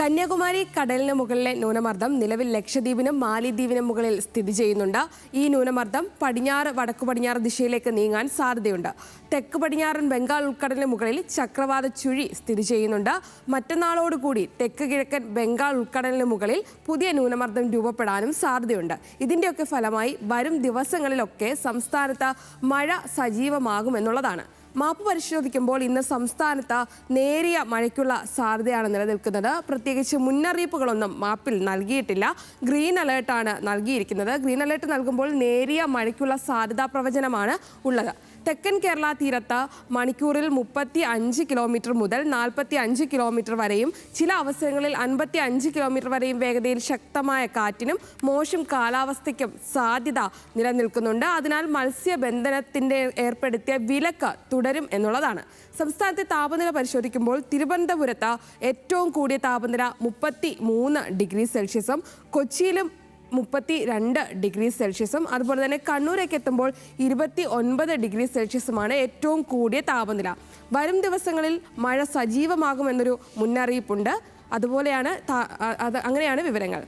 കന്യാകുമാരി കടലിന് മുകളിലെ ന്യൂനമർദ്ദം നിലവിൽ ലക്ഷദ്വീപിനും മാലിദ്വീപിനും മുകളിൽ സ്ഥിതി ചെയ്യുന്നുണ്ട്. ഈ ന്യൂനമർദ്ദം പടിഞ്ഞാറ് വടക്കു പടിഞ്ഞാറ് ദിശയിലേക്ക് നീങ്ങാൻ സാധ്യതയുണ്ട്. തെക്ക് പടിഞ്ഞാറൻ ബംഗാൾ ഉൾക്കടലിന് മുകളിൽ ചക്രവാത ചുഴി സ്ഥിതി ചെയ്യുന്നുണ്ട്. മറ്റന്നാളോടുകൂടി തെക്ക് കിഴക്കൻ ബംഗാൾ ഉൾക്കടലിന് മുകളിൽ പുതിയ ന്യൂനമർദ്ദം രൂപപ്പെടാനും സാധ്യതയുണ്ട്. ഇതിന്റെയൊക്കെ ഫലമായി വരും ദിവസങ്ങളിലൊക്കെ സംസ്ഥാനത്ത് മഴ സജീവമാകുമെന്നുള്ളതാണ്. മാപ്പ് പരിശോധിക്കുമ്പോൾ ഇന്ന് സംസ്ഥാനത്ത് നേരിയ മഴയ്ക്കുള്ള സാധ്യതയാണ് നിലനിൽക്കുന്നത്. പ്രത്യേകിച്ച് മുന്നറിയിപ്പുകളൊന്നും മാപ്പിൽ നൽകിയിട്ടില്ല. ഗ്രീൻ അലേർട്ടാണ് നൽകിയിരിക്കുന്നത്. ഗ്രീൻ അലേർട്ട് നൽകുമ്പോൾ നേരിയ മഴയ്ക്കുള്ള സാധ്യതാ പ്രവചനമാണ് ഉള്ളത്. തെക്കൻ കേരള തീരത്ത് മണിക്കൂറിൽ മുപ്പത്തി അഞ്ച് കിലോമീറ്റർ മുതൽ നാൽപ്പത്തി അഞ്ച് കിലോമീറ്റർ വരെയും ചില അവസരങ്ങളിൽ അൻപത്തി അഞ്ച് കിലോമീറ്റർ വരെയും വേഗതയിൽ ശക്തമായ കാറ്റിനും മോശം കാലാവസ്ഥയ്ക്കും സാധ്യത നിലനിൽക്കുന്നുണ്ട്. അതിനാൽ മത്സ്യബന്ധനത്തിന്റെ ഏർപ്പെടുത്തിയ വിലക്ക് തുടരും എന്നുള്ളതാണ്. സംസ്ഥാനത്തെ താപനില പരിശോധിക്കുമ്പോൾ തിരുവനന്തപുരത്ത് ഏറ്റവും കൂടിയ താപനില മുപ്പത്തി മൂന്ന് ഡിഗ്രി സെൽഷ്യസും കൊച്ചിയിലും മുപ്പത്തി രണ്ട് ഡിഗ്രി സെൽഷ്യസും അതുപോലെ തന്നെ കണ്ണൂരേക്ക് എത്തുമ്പോൾ ഇരുപത്തി ഒൻപത് ഡിഗ്രി സെൽഷ്യസുമാണ് ഏറ്റവും കൂടിയ താപനില. വരും ദിവസങ്ങളിൽ മഴ സജീവമാകുമെന്നൊരു മുന്നറിയിപ്പുണ്ട്. അതുപോലെയാണ് അത് അങ്ങനെയാണ് വിവരങ്ങൾ.